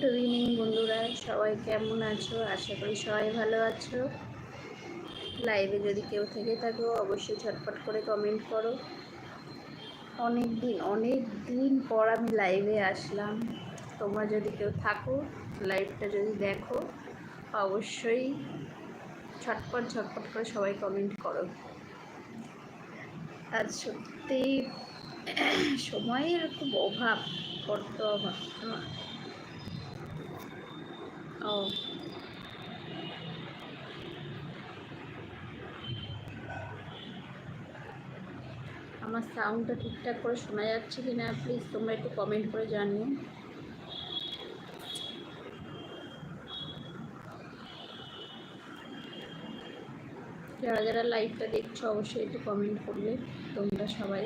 Good evening বন্ধুরা। সবাই কেমন আছো? আশা করি সবাই ভালো আছো। লাইভে যদি কেউ থেকে থাকো, অবশ্যই ঝটপট করে কমেন্ট করো। অনেক দিন অনেক দিন পর আমি লাইভে আসলাম। তোমরা যদি কেউ থাকো লাইভটা যদি দেখো, অবশ্যই ঝটপট ঝটপট করে সবাই কমেন্ট করো। আজ সত্যি সময়ের খুব অভাব, বড্ড অভাব। ও। আমার সাউন্ডটা ঠিকঠাক করে শোনা যাচ্ছে কি না প্লিজ তোমরা একটু কমেন্ট করে জানিও। যারা যারা লাইভটা দেখছ, অবশ্যই একটু কমেন্ট করবে তোমরা সবাই।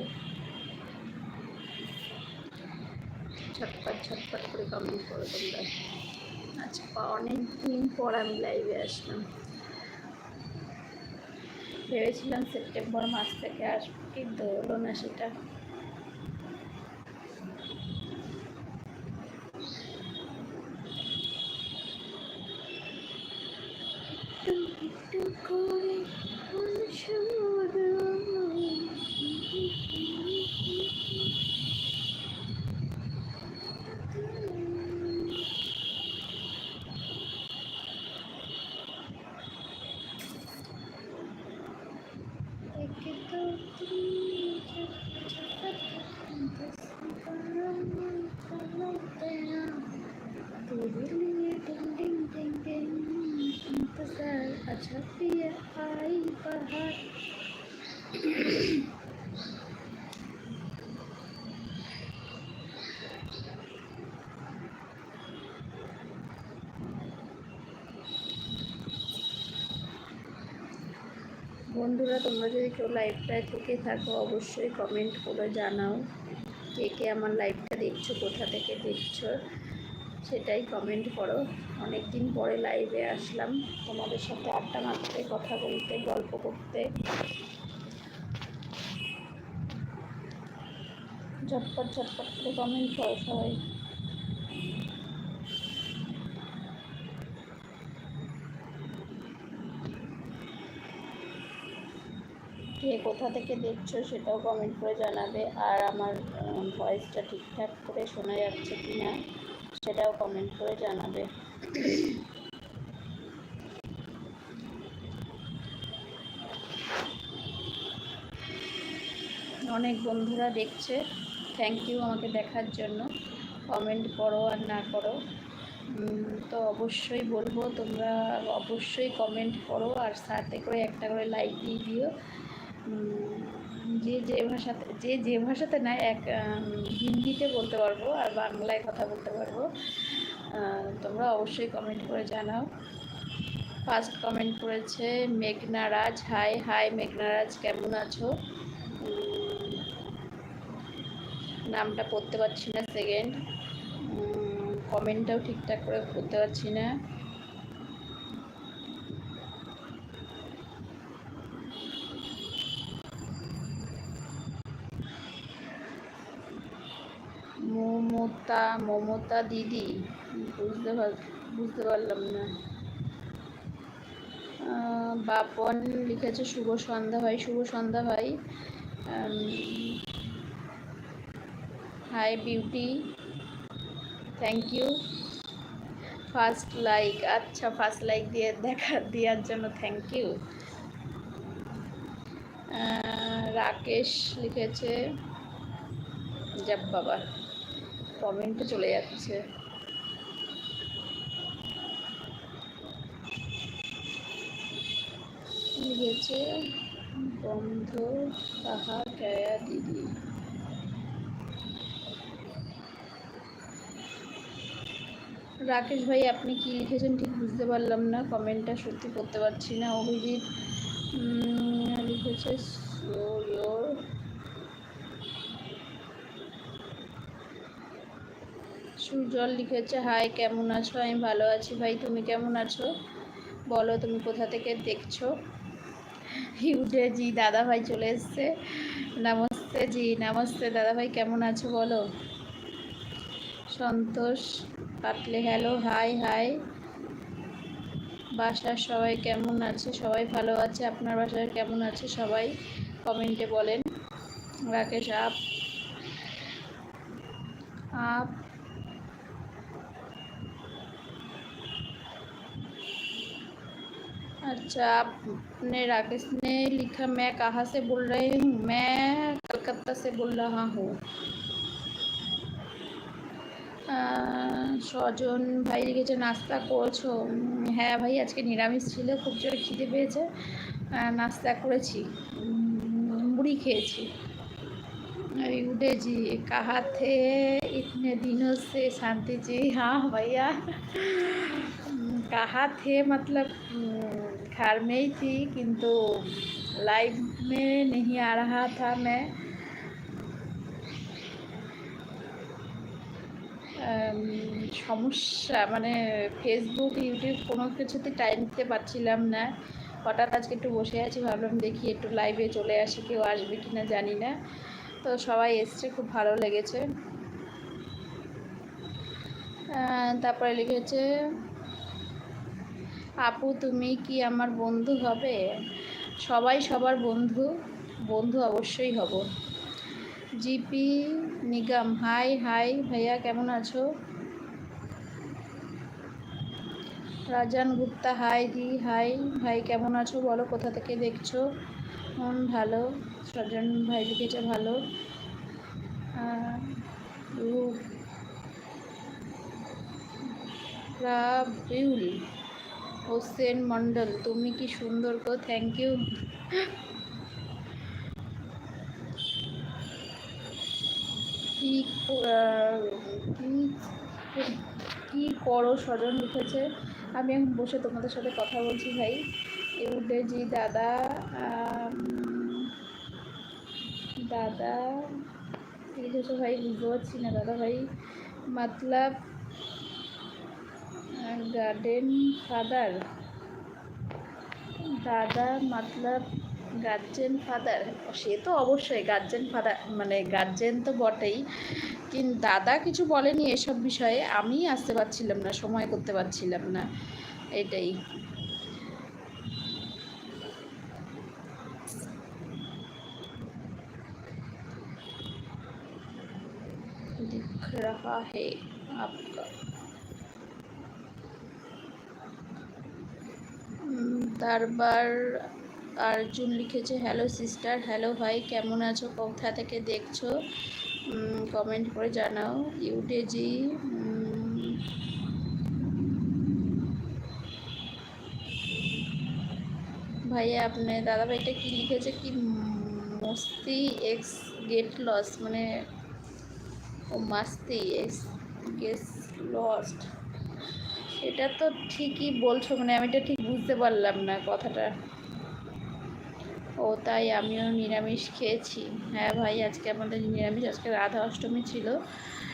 ছটপট ছটপট করে কমেন্ট করো তোমরা। আচ্ছা অনেক দিন পর আমি লাইভে আসলাম। ভেবেছিলাম সেপ্টেম্বর মাস থেকে আসব, কিন্তু হলো না সেটা। বন্ধুরা, তোমরা যদি কেউ লাইভটায় থেকে থাকো, অবশ্যই কমেন্ট করে জানাও কে কে আমার লাইভটা দেখছ, কোথা থেকে দেখছ। সেটাই কমেন্ট করো। অনেক দিন পরে লাইভে আসলাম তোমাদের সাথে আড্ডা মারতে, কথা বলতে, গল্প করতে। ঝটপট ঝটপট করে কমেন্ট করো সবাই। কে কোথা থেকে দেখছ সেটাও কমেন্ট করে জানাবে। আর আমার ভয়েসটা ঠিকঠাক করে শোনা যাচ্ছে কি না সেটাও কমেন্ট করে জানাবে। অনেক বন্ধুরা দেখছে। থ্যাংক ইউ আমাকে দেখার জন্য। কমেন্ট করো আর না করো। তো অবশ্যই বলব, তোমরা অবশ্যই কমেন্ট করো আর সাথে করে একটা করে লাইক দিয়ে দিও। যে যে ভাষাতে যে যে ভাষাতে না এক হিন্দিতে বলতে পারব আর বাংলায় কথা বলতে পারব। তোমরা অবশ্যই কমেন্ট করে জানাও। ফার্স্ট কমেন্ট করেছে মেঘনা রাজ। হাই হাই মেঘনা রাজ, কেমন আছো? নামটা পড়তে পারছি না সেকেন্ড কমেন্টটাও ঠিকঠাক করে করতে পারছি না। মমতা মমতা দিদি? বুঝতে বুঝতে পারলাম না। বাপন লিখেছে, শুভ সন্ধ্যা ভাই, শুভ সন্ধ্যা ভাই। Hi beauty thank you first like আচ্ছা ফার্স্ট লাইক দিয়ে দেখা, দেওয়ার জন্য থ্যাংক ইউ রাকেশ লিখেছে যাব বাবা। কমেন্টে চলে যাচ্ছে। লিখেছে, বন্ধ কাহা গয়া দিদি। রাকেশ ভাই, আপনি কি লিখেছেন? ঠিক বুঝতে পারলাম না, কমেন্টটা সত্যি করতে পারছি না। অভিজিৎ লিখেছে সুজল লিখেছে, হাই, কেমন আছো? আমি ভালো আছি ভাই, তুমি কেমন আছো? বলো, তুমি কোথা থেকে দেখছ? ইউডে জি দাদা ভাই চলে এসছে। নমস্তে জি, নমস্তে দাদা ভাই, কেমন আছো বলো? Santosh Patle, hello, hi hi. বাসার সবাই কেমন আছে? সবাই ভালো আছে? আপনার বাসায় কেমন আছে সবাই? কমেন্টে বলেন। রাকেশ, আপ। आप अच्छा आपने राकेश ने लिखा मैं कहाँ से बोल रही हूँ मैं कलकत्ता से बोल रहा हूँ স্বজন ভাই লিখেছে নাস্তা করছো উম, হ্যাঁ ভাই আজকে নিরামিষ ছিল খুব জোরে খিদে পেয়েছে আহ, নাস্তা করেছি উম, মুড়ি খেয়েছি अभी उठे जी कहा थे इतने दिनों से शांति जी हाँ भैया हम्म, कहा थे मतलब हम्म, घर में ही थी किंतु लाइव में नहीं आ रहा था मैं আম, সমস্যা মানে ফেসবুক ইউটিউব কোনো কিছুতে টাইম দিতে পারছিলাম না হঠাৎ আজকে একটু বসে আছি ভাবলাম দেখি একটু লাইভে চলে আসি কেউ আসবে কি না জানি না তো সবাই এসছে খুব ভালো লেগেছে আহ, তারপরে লিখেছে আপু, তুমি কি আমার বন্ধু হবে? সবাই সবার বন্ধু বন্ধু অবশ্যই হব। জিপি, নিগম, হাই হাই ভাইয়া, কেমন আছো? রাজান গুপ্তা, হাই দি, হাই ভাই, কেমন আছো? বলো, কোথা থেকে দেখছ? মন ভালো সজন ভাই লিখেছে ভালো। রূপ রাবিউল হোসেন মন্ডল তুমি কি সুন্দর গো থ্যাংক ইউ কি করো স্বজন লিখেছে আমি এখন বসে তোমাদের সাথে কথা বলছি ভাই। জি দাদা দাদা লিখেছো ভাই বুঝতে পারছি না, দাদা ভাই। মতলব গার্ডেন ফাদার দাদা মতলব গার্জেন ফাদার সে তো অবশ্যই গার্জেন ফাদার মানে গার্জেন তো বটেই কিন্তু দাদা কিছু বলেনি এসব বিষয়ে আমি আসতে পারছিলাম না সময় করতে পারছিলাম না এটাই दिख रहा है आपका তারপর অর্জুন লিখেছে, হ্যালো সিস্টার, হ্যালো ভাই, কেমন আছো? কোথা থেকে দেখছ? কমেন্ট করে জানাও। ইউডেজি ভাইয়া, আপনি দাদা ভাইটা কি লিখেছে? কি মস্তি এক্স গেট লস মানে ও মাস্তি এক্স গেস লস্ট। এটা তো ঠিকই বলছো মানে আমি এটা ঠিক বুঝতে পারলাম না কথাটা। ও, তাই আমিও নিরামিষ খেয়েছি। হ্যাঁ ভাই, আজকে আমাদের নিরামিষ, আজকে রাধা অষ্টমী ছিল,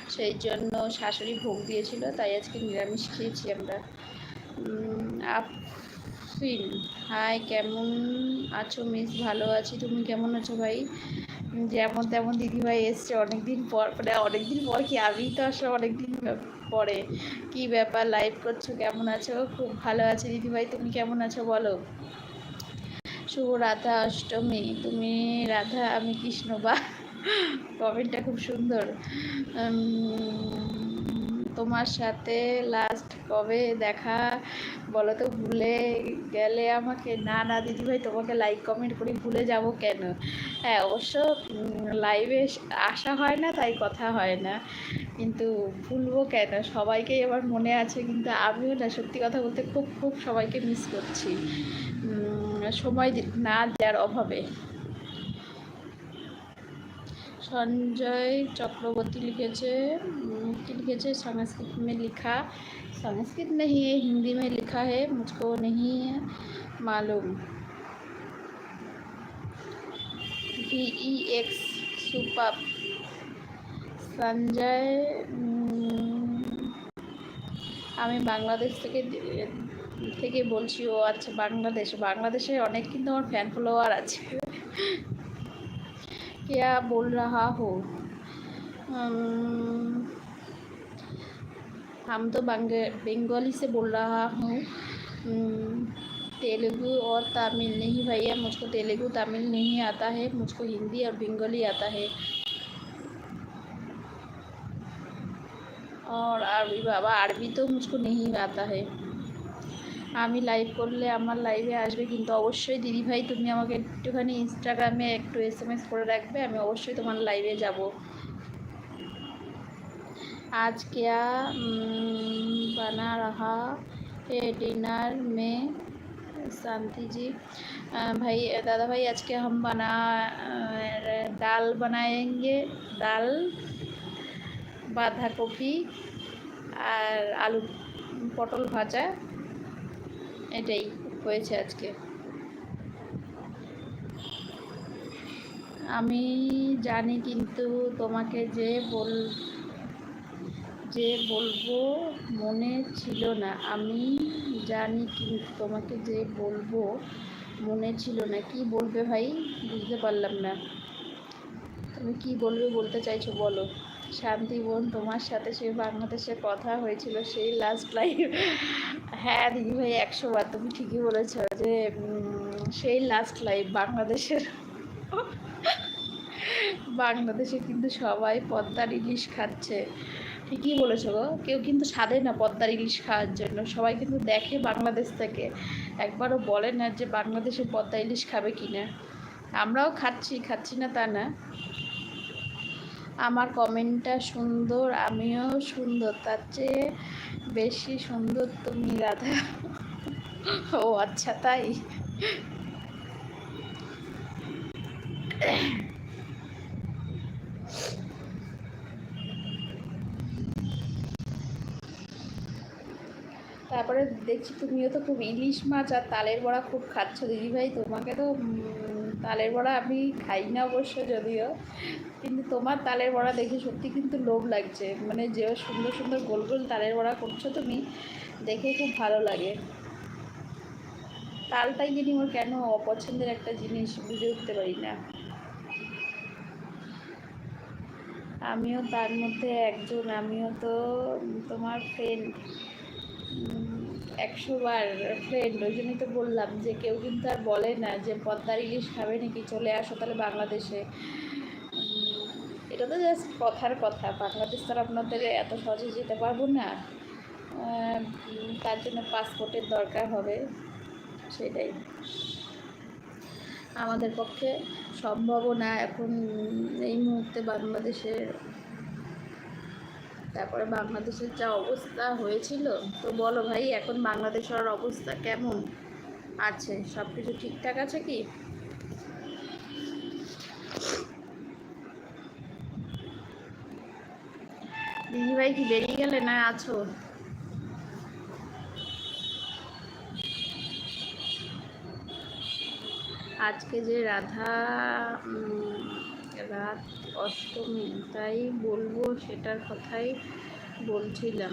সেই জন্য শাশুড়ি ভোগ দিয়েছিল, তাই আজকে নিরামিষ খেয়েছি আমরা। আফরিন হাই, কেমন আছো মিস? ভালো আছি, তুমি কেমন আছো ভাই? যেমন তেমন দিদিভাই এসছে অনেকদিন পর মানে অনেকদিন পর কি আমি তো আসলে অনেকদিন পরে। কি ব্যাপার লাইভ করছ, কেমন আছো? খুব ভালো আছে। দিদিভাই, তুমি কেমন আছো বলো? শুভ রাধা অষ্টমী। তুমি রাধা, আমি কৃষ্ণ, বা কমেন্টটা খুব সুন্দর। তোমার সাথে লাস্ট কবে দেখা বলো তো ভুলে গেলে আমাকে? না না, দিদিভাই, তোমাকে লাইক কমেন্ট করি ভুলে যাব কেন? হ্যাঁ অবশ্য লাইভে আসা হয় না, তাই কথা হয় না। কিন্তু ভুলবো কেন? সবাইকেই আমার মনে আছে, কিন্তু আমিও না, সত্যি কথা বলতে খুব খুব সবাইকে মিস করছি। সময় না দেওয়ার অভাবে। সঞ্জয় চক্রবর্তী লিখেছে কি লিখেছে, সংস্কৃত মে লিখা। সংস্কৃত নেই হিন্দি মে লিখা হে মুজকো নেই মালুম। मालूम वी ई সঞ্জয় আমি বাংলাদেশ থেকে থেকে বলছি, ও আচ্ছা বাংলাদেশ। বাংলাদেশে অনেক কিন্তু আমার ফ্যান ফলোয়ার আছে। क्या बोल रहा हो? हम तो बंग बंगाली से बोल रहा हूँ। हम्म, तेलुगु और तमिल नहीं भैया मुझको तेलुगु तमिल नहीं आता है मुझको हिंदी और बंगाली आता है। और अरबी बाबा अरबी तो मुझको नहीं आता है। আমি লাইভ করলে আমার লাইভে আসবে কিন্তু অবশ্যই দিদি ভাই তুমি আমাকে একটুখানি ইনস্টাগ্রামে একটু এস এম এস করে রাখবে আমি অবশ্যই তোমার লাইভে যাব आज क्या हम्म, बना रहा है डिनर में शांति जी अ, भाई दादा भाई आज के हम बना अ, दाल बनाएंगे दाल বাঁধাকপি আর আলু পটল ভাজা এটাই হয়েছে আজকে। আমি জানি কিন্তু তোমাকে যে বল, যে বলব মনে ছিল না। আমি জানি কিন্তু তোমাকে যে বলব মনে ছিল না। কি বলবে ভাই? বুঝতে পারলাম না। তুমি কি বলবে বলতে চাইছো বলো। শান্তি বোন, তোমার সাথে সে বাংলাদেশে কথা হয়েছিল, সেই লাস্ট লাইভ হ্যাঁ দিদি ভাই একশো বার তুমি ঠিকই বলেছ যে সেই লাস্ট লাইভ বাংলাদেশের বাংলাদেশে কিন্তু সবাই পদ্মার ইলিশ খাচ্ছে। ঠিকই বলেছ গো। কেউ কিন্তু সাধে না পদ্মার ইলিশ খাওয়ার জন্য। সবাই কিন্তু দেখে বাংলাদেশ থেকে। একবারও বলে না যে বাংলাদেশে পদ্মা ইলিশ খাবে কি না আমরাও খাচ্ছি খাচ্ছি না তা না। আমার কমেন্টটা সুন্দর, আমিও সুন্দর, তার চেয়ে বেশি সুন্দর তুমি রাধা। ও আচ্ছা তাই। তারপরে দেখছি তুমিও তো খুব ইলিশ মাছ আর তালের বড়া খুব খাচ্ছ। দিদিভাই, তোমাকে তো তালের বড়া আমি খাই না অবশ্য যদিও। কিন্তু তোমার তালের বড়া দেখে সত্যি কিন্তু লোভ লাগছে। মানে যে সুন্দর সুন্দর গোল গোল তালের বড়া করছ তুমি, দেখে খুব ভালো লাগে। তালটাই জানি ওর কেন অপছন্দের একটা জিনিস বুঝে উঠতে পারি না। আমিও তার মধ্যে একজন, আমিও তো তোমার ফ্রেন্ড একশো বার ফ্রেন্ড ওই জন্যই তো বললাম যে কেউ কিন্তু আর বলে না যে পদ্মার ইলিশ খাবে নাকি চলে আসো তাহলে বাংলাদেশে। এটা তো জাস্ট কথার কথা। বাংলাদেশ তো আপনাদের এত সহজে যেতে পারব না। তার জন্য পাসপোর্টের দরকার হবে, সেটাই। আমাদের পক্ষে সম্ভবও না এখন এই মুহূর্তে বাংলাদেশের তারপরে বাংলাদেশের যা অবস্থা হয়েছিল, তো বলো ভাই, এখন বাংলাদেশের অবস্থা কেমন আছে? সব কিছু ঠিকঠাক আছে কি? দিদিভাই কি বেরিয়ে গেলে না আছো? আজকে যে রাধা রাত অষ্টমী তাই বলব সেটার কথাই বলছিলাম।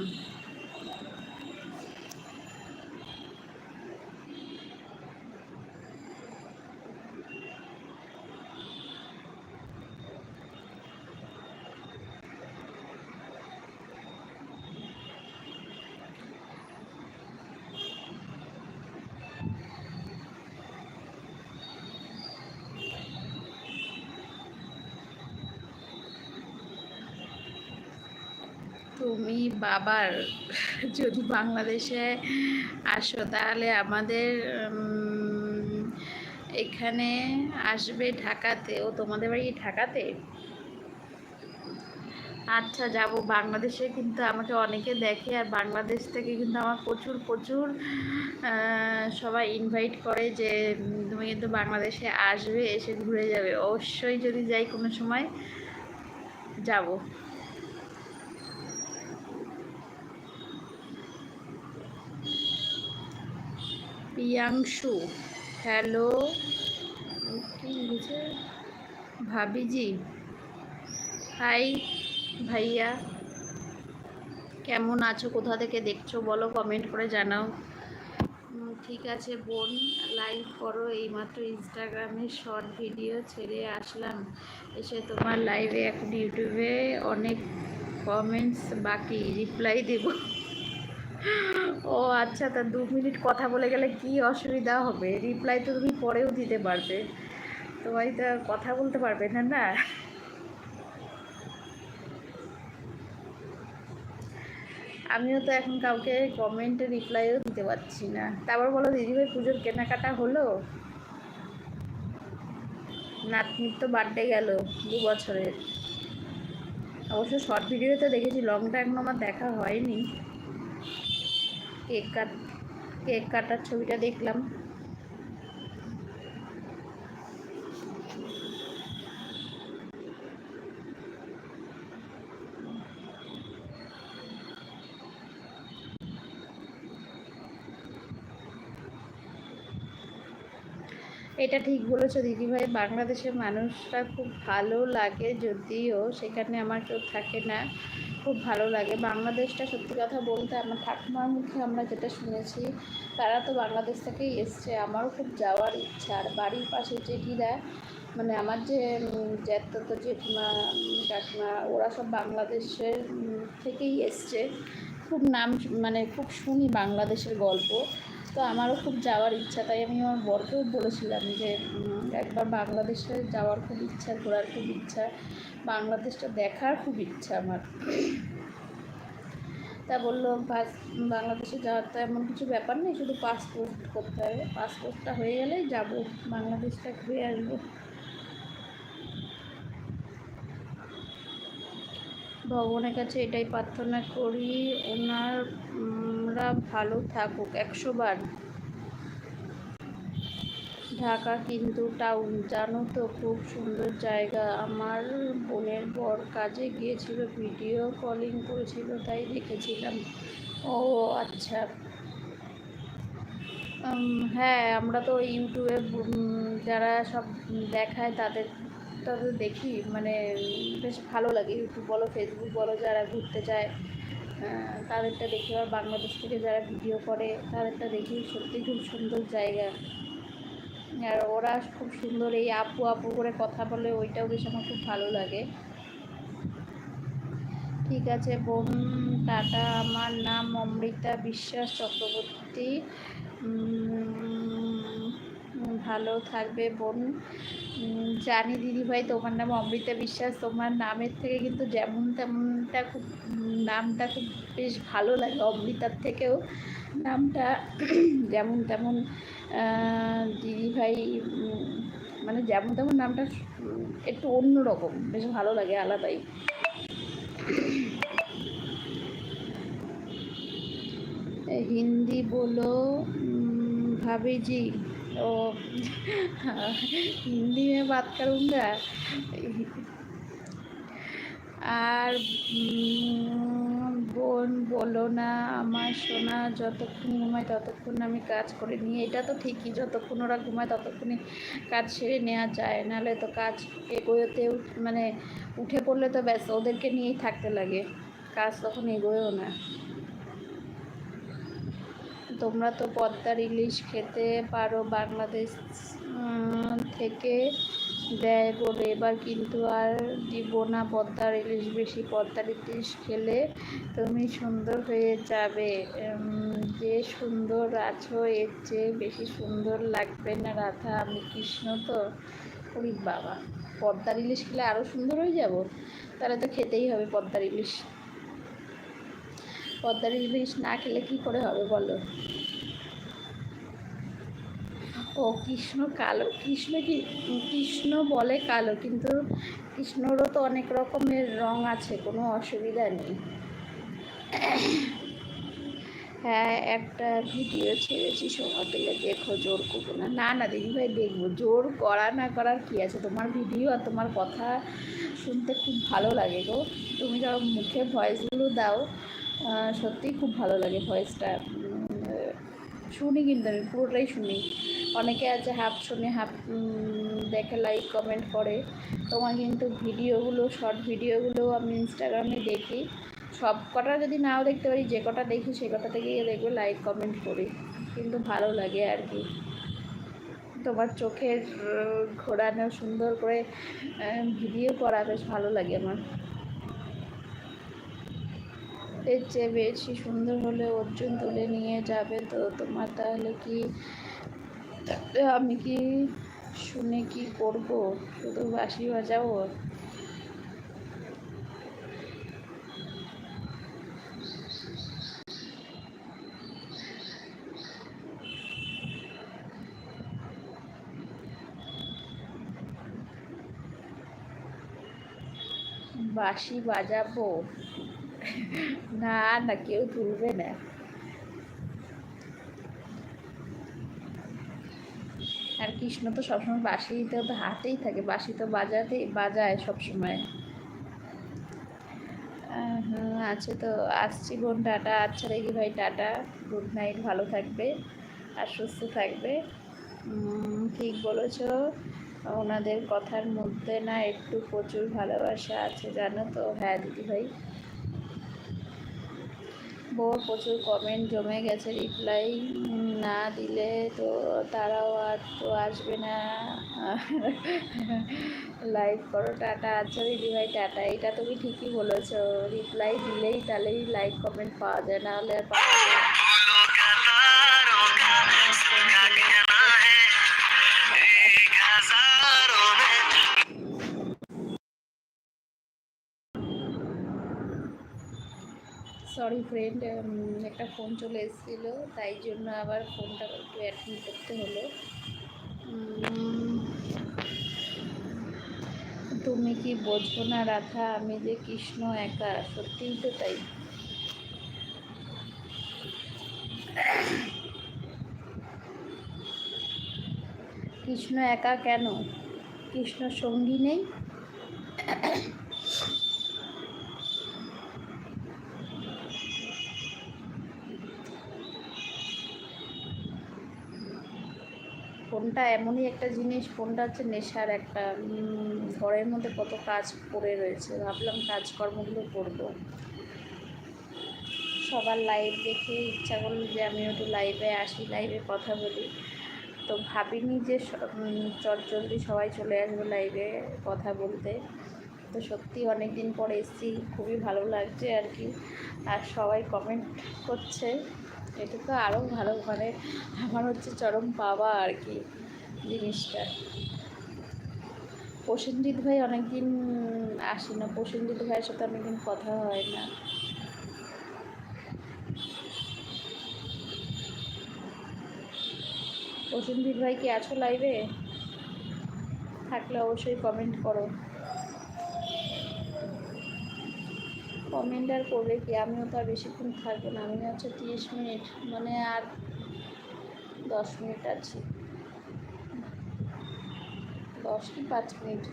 বাবার যদি বাংলাদেশে আসো তাহলে আমাদের এখানে আসবে ঢাকাতে ও তোমাদের বাড়ি ঢাকাতে? আচ্ছা যাব। বাংলাদেশে কিন্তু আমাকে অনেকে দেখে আর বাংলাদেশ থেকে কিন্তু আমার প্রচুর প্রচুর সবাই ইনভাইট করে যে তুমি কিন্তু বাংলাদেশে আসবে, এসে ঘুরে যাবে। অবশ্যই যদি যাই কোনো সময়, যাব। প্রিয়াংশু। হ্যালো? ভাবিজি। হাই ভাইয়া। কেমন আছো? কোথা থেকে দেখছ? বলো কমেন্ট করে জানাও। ঠিক আছে বোন লাইভ করো। এইমাত্র ইনস্টাগ্রামে শর্ট ভিডিও ছেড়ে আসলাম। এসে তোমার লাইভে এখন ইউটিউবে অনেক কমেন্টস বাকি। রিপ্লাই দেব। ও আচ্ছা তা দু মিনিট কথা বলে গেলে কি অসুবিধা হবে? রিপ্লাই তো তুমি পরেও দিতে পারবে। তোমায় তো কথা বলতে পারবে না না? আমিও তো এখন কাউকে কমেন্টে রিপ্লাইও দিতে পারছি না। তারপর বলো, দিদিভাই পুজোর কেনাকাটা হলো? নাতনির তো বার্থডে গেল দু বছরের। অবশ্য শর্ট ভিডিওতে দেখেছি লংটা এখনও আমার দেখা হয়নি। কেক কাট, কেক কাটার ছবিটা দেখলাম। এটা ঠিক বলেছ দিদিভাই, বাংলাদেশের মানুষরা খুব ভালো লাগে যদিও সেখানে আমার কেউ থাকে না। খুব ভালো লাগে। বাংলাদেশটা সত্যি কথা বলতে আমার ঠাকুমার মুখে আমরা যেটা শুনেছি, তারা তো বাংলাদেশ থেকেই এসছে। আমারও খুব যাওয়ার ইচ্ছা। আর বাড়ির পাশে জেঠিরা মানে আমার যে জ্যাঠতো জেঠিমা, কাকিমা, ওরা সব বাংলাদেশের থেকেই এসছে। খুব নাম মানে খুব শুনি বাংলাদেশের গল্প। তো আমারও খুব যাওয়ার ইচ্ছা। তাই আমি আমার বরকেও বলেছিলাম যে একবার বাংলাদেশে যাওয়ার খুব ইচ্ছা, ঘোরার খুব ইচ্ছা, বাংলাদেশটা দেখার খুব ইচ্ছা আমার। তা বলল বাংলাদেশে যাওয়ার তো এমন কিছু ব্যাপার নেই, শুধু পাসপোর্ট করতে হবে। পাসপোর্টটা হয়ে গেলেই যাব, বাংলাদেশটা ঘুরে আসব। ভগবানের কাছে এটাই প্রার্থনা করি, ওনারা ভালো থাকুক, একশো বার। ঢাকা কিন্তু টাউন জানো তো খুব সুন্দর জায়গা। আমার বোনের বর কাজে গিয়েছিল ভিডিও কলিং করেছিল, তাই দেখেছিলাম। ও আচ্ছা। হ্যাঁ আমরা তো ইউটিউবে যারা সব দেখায় তাদের তো দেখি। মানে বেশ ভালো লাগে ইউটিউব বলো ফেসবুক বলো, যারা ঘুরতে যায় তাদেরটা দেখি। আবার বাংলাদেশ থেকে যারা ভিডিও করে, তাদেরটা দেখি। সত্যি খুব সুন্দর জায়গা। আর ওরা খুব সুন্দর, এই আপু আপু করে কথা বলে, ওইটাও বেশ আমার খুব ভালো লাগে। ঠিক আছে, বোন, টাটা, আমার নাম অমৃতা বিশ্বাস চক্রবর্তী। ভালো থাকবে বোন। জানি দিদিভাই তোমার নাম অমৃতা বিশ্বাস, তোমার নামের থেকে কিন্তু যেমন তেমনটা খুব, নামটা খুব বেশ ভালো লাগে অমৃতার থেকেও। নামটা যেমন তেমন দিদিভাই মানে যেমন তেমন নামটা একটু অন্যরকম, বেশ ভালো লাগে আলাদাই। হিন্দি বলো ভাবিজি, ও, হিন্দি মে বাত করুঙ্গা আর বোন, বলো না আমার সোনা যতক্ষণ ঘুমায় ততক্ষণ আমি কাজ করে নিই। এটা তো ঠিকই, যতক্ষণ ওরা ঘুমায় ততক্ষণই কাজ সেরে নেওয়া যায়। নাহলে তো কাজ এগোতেও মানে উঠে পড়লে তো ব্যাস ওদেরকে নিয়েই থাকতে লাগে। কাজ তখন এগোয়ও না। তোমরা তো পদ্মার ইলিশ খেতে পারো বাংলাদেশ থেকে দেয় বলে এবার কিন্তু আর দিব না, পদ্মার ইলিশ বেশি, পদ্মার ইলিশ খেলে তুমি সুন্দর হয়ে যাবে। যে সুন্দর আছো, এর চেয়ে বেশি সুন্দর লাগবে না রাধা, আমি কৃষ্ণ তো। ওই বাবা, পদ্মার ইলিশ খেলে আরও সুন্দর হয়ে যাব? তাহলে তো খেতেই হবে পদ্মার ইলিশ। পদ্মার ইলিশ না খেলে কি করে হবে বলো? ও কৃষ্ণ, কালো কৃষ্ণ কি, কৃষ্ণ বলে কালো, কিন্তু কৃষ্ণরও তো অনেক রকমের রং আছে, কোনো অসুবিধা নেই। হ্যাঁ একটা ভিডিও ছেড়েছি সময় পেলে দেখো, জোর করব না। না না দিদিভাই দেখব। জোর করা, না করার কী আছে? তোমার ভিডিও আর তোমার কথা শুনতে খুব ভালো লাগে গো। তুমি যখন মুখে ভয়েসগুলো দাও। সত্যিই খুব ভালো লাগে ভয়েসটা। শুনি কিন্তু আমি, পুরোটাই শুনি। অনেকে আছে হাফ শুনে হাফ দেখে লাইক কমেন্ট করে। তোমার কিন্তু ভিডিওগুলো শর্ট ভিডিওগুলো আমি ইনস্টাগ্রামে দেখি। সব কটা যদি নাও দেখতে পারি, যে কটা দেখি সে কটা থেকেই দেখবে লাইক কমেন্ট করি। কিন্তু ভালো লাগে আর কি। তোমার চোখের ঘোরানো সুন্দর করে ভিডিও করা বেশ ভালো লাগে আমার। এর চেয়ে বেশি সুন্দর হলে অর্জুন তুলে নিয়ে যাবে তো, তোমার তাহলে কি তাহলে আমি কি শুনে কি করব? শুধু বাসি বাজাবো বাঁশি বাজাবো? না না, কেউ তুলবে না। আর কৃষ্ণ তো সবসময় বাসি তো হাতেই থাকে বাসি তো বাজাতেই, বাজায় সবসময়। আছে তো আসছি বোন টাটা আচ্ছা দেখি ভাই টাটা, গুড নাইট, ভালো থাকবে আর সুস্থ থাকবে। ঠিক বলেছ, ওনাদের কথার মধ্যে না একটু প্রচুর ভালোবাসা আছে, জানো তো? হ্যাঁ দিদি ভাই। বউর প্রচুর কমেন্ট জমে গেছে রিপ্লাই না দিলে তো তারাও আর তো আসবে না। লাইক করো, টাটা আচ্ছা দিদি ভাই, টাটা। এটা তুমি ঠিকই বলেছ। রিপ্লাই দিলেই তাহলেই লাইক কমেন্ট পাওয়া যায়, না হলে পাওয়া যায় সরি ফ্রেন্ড একটা ফোন চলে এসেছিল, তাই জন্য আবার ফোনটা একটু অ্যাটেন্ড করতে হলো। তুমি কি বোঝো না রাধা, আমি যে কৃষ্ণ একা, সত্যিই তো তাই। কৃষ্ণ একা কেন? কৃষ্ণ সঙ্গী নেই? ফোনটা এমনই একটা জিনিস, ফোনটা হচ্ছে নেশার একটা ঘরের মধ্যে কত কাজ পড়ে রয়েছে। ভাবলাম কাজকর্মগুলো করব। সবার লাইভ দেখে ইচ্ছা করল যে আমি একটু লাইভে আসি লাইভে কথা বলি। তো ভাবিনি যে চট জলদি সবাই চলে আসবে লাইভে কথা বলতে। তো সত্যি অনেক দিন পর এসেছি, খুবই ভালো লাগছে আর কি। আর সবাই কমেন্ট করছে। এটা তো আরও ভালো মানে আমার হচ্ছে চরম পাওয়া আর কি। জিনিসটা। প্রসেনজিৎ ভাই অনেকদিন আসে না। প্রসেনজিৎ ভাইয়ের সাথে অনেকদিন কথা হয় না। প্রসেনজিৎ ভাই কি আছো লাইভে থাকলে অবশ্যই কমেন্ট করো। কমেন্ট আর করবে কি? আমিও তো আর বেশিক্ষণ থাকব না। আমি হচ্ছে তিরিশ মিনিট মানে আর দশ মিনিট আছে। দশ কি পাঁচ মিনিট।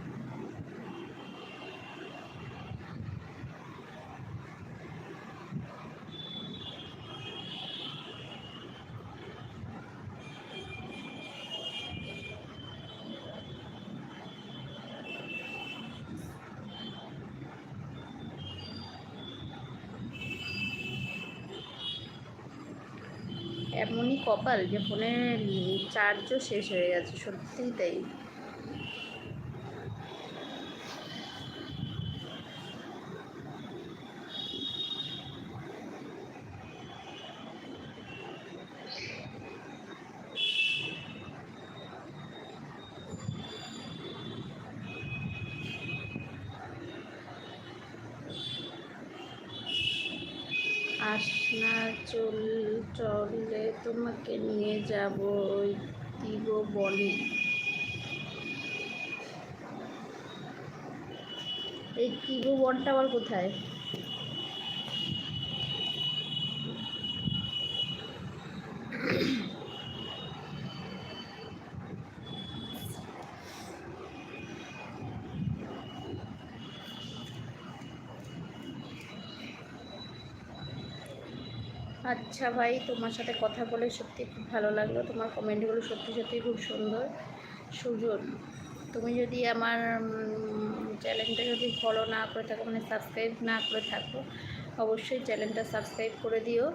এমনই কপাল যে ফোনের চার্জও শেষ হয়ে গেছে সত্যিই তাই। চল চললে তোমাকে নিয়ে যাব দিব বনে এই কিবো বনটা আবার কোথায়? আচ্ছা ভাই, তোমার সাথে কথা বলে সত্যি খুব ভালো লাগল। তোমার কমেন্টগুলো সত্যি সত্যি খুব সুন্দর। সুজন, তুমি যদি আমার চ্যানেলটা যদি ফলো না করে থাকো মানে সাবস্ক্রাইব না করে থাকো, অবশ্যই চ্যানেলটা সাবস্ক্রাইব করে দিও।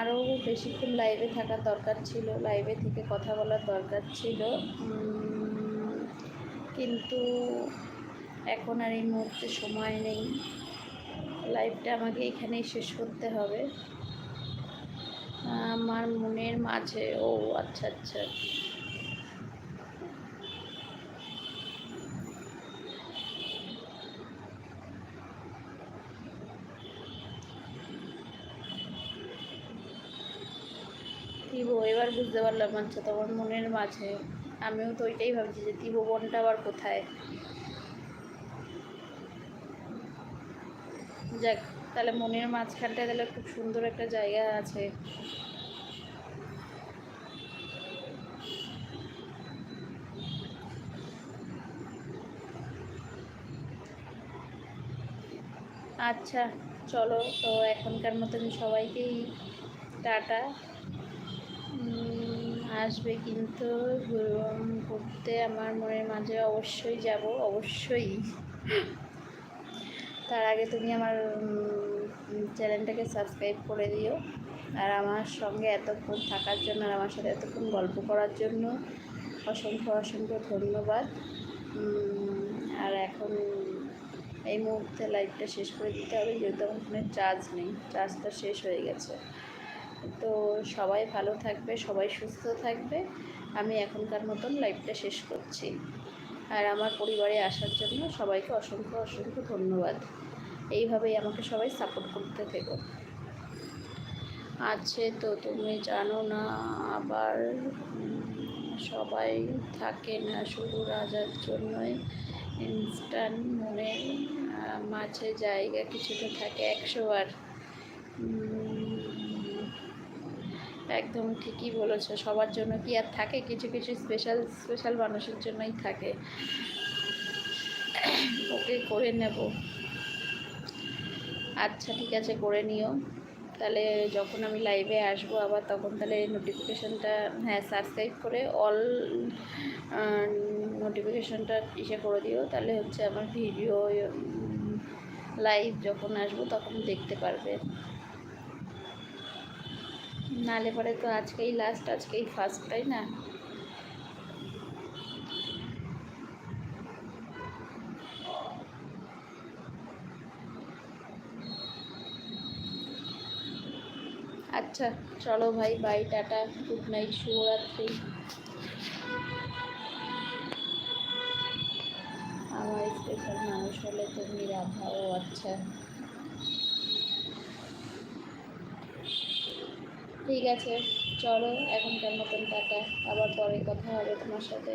আরও বেশিক্ষণ লাইভে থাকার দরকার ছিল। লাইভে থেকে কথা বলার দরকার ছিল। কিন্তু এখন আর এই মুহূর্তে সময় নেই। লাইফটা আমাকে এখানেই শেষ করতে হবে। আমার মনের মাঝে, ও আচ্ছা আচ্ছা। তিবো এবার বুঝতে পারলাম আচ্ছা তোমার মনের মাঝে। আমিও তো ওইটাই ভাবছি যে তিবো বনটা আবার কোথায়? যাক, তাহলে মনের মাঝখানটায় তাহলে খুব সুন্দর একটা জায়গা আছে। আচ্ছা চলো, তো এখনকার মতন সবাইকেই টাটা। আসবে কিন্তু ঘুর- ঘুরতে আমার মনের মাঝে অবশ্যই যাব, অবশ্যই। তার আগে তুমি আমার চ্যানেলটাকে সাবস্ক্রাইব করে দিও। আর আমার সঙ্গে এতক্ষণ থাকার জন্য আর আমার সাথে এতক্ষণ গল্প করার জন্য অসংখ্য অসংখ্য ধন্যবাদ। আর এখন এই মুহূর্তে লাইভটা শেষ করে দিতে হবে, যেহেতু আমার ফোনে চার্জ নেই, চার্জটা শেষ হয়ে গেছে। তো সবাই ভালো থাকবে, সবাই সুস্থ থাকবে। আমি এখনকার মতন লাইভটা শেষ করছি। আর আমার পরিবারে আসার জন্য সবাইকে অসংখ্য অসংখ্য ধন্যবাদ। এইভাবেই আমাকে সবাই সাপোর্ট করতে থেকো। আছে তো তুমি জানো না আবার সবাই থাকে না শুধু রাজার জন্যই। ইনস্ট্যান্ট মনে আহ, মাঝে জায়গা কিছুটা থাকে একশো বার। একদম ঠিকই বলেছ, সবার জন্য কি আর থাকে? কিছু কিছু স্পেশাল স্পেশাল মানুষের জন্যই থাকে। ওকে করে নেব। আচ্ছা ঠিক আছে, করে নিও। তাহলে যখন আমি লাইভে আসব আবার তখন তাহলে নোটিফিকেশানটা হ্যাঁ সাবস্ক্রাইব করে অল নোটিফিকেশানটা ইসে করে দিও। তাহলে হচ্ছে আমার ভিডিও লাইভ যখন আসব তখন দেখতে পারবে। নালে পরে তো আজকেই লাস্ট আজকেই ফার্স্ট তাই না? আচ্ছা চলো ভাই বাই টাটা গুড নাইট শুভরাত্রি। আমার স্পেশাল মানুষ হলে তুমি রাধা, ও আচ্ছা। ঠিক আছে, চলো, এখনকার মতন টাটা, আবার পরে কথা হবে তোমার সাথে।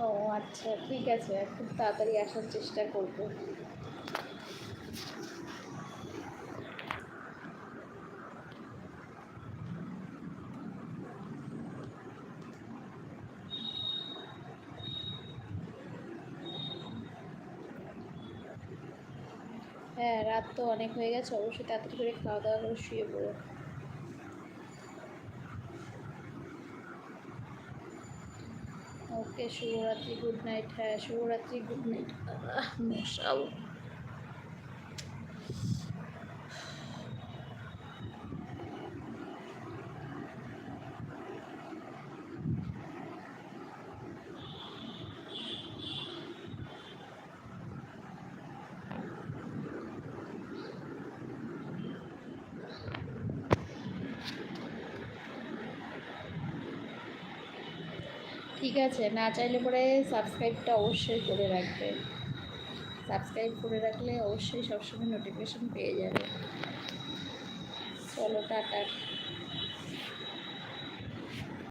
ও আচ্ছা ঠিক আছে খুব তাড়াতাড়ি আসার চেষ্টা করব। হ্যাঁ রাত তো অনেক হয়ে গেছে, অবশ্যই তাড়াতাড়ি করে খাওয়া দাওয়া করে শুয়ে পড়ো। ওকে, শুভরাত্রি গুড নাইট হ্যাঁ শুভরাত্রি গুড নাইট মশাও ঠিক আছে, না চাইলে পরে সাবস্ক্রাইবটা অবশ্যই করে রাখবে সাবস্ক্রাইব করে রাখলে অবশ্যই সবসময় নোটিফিকেশন পেয়ে যাবে চলো, টাটা।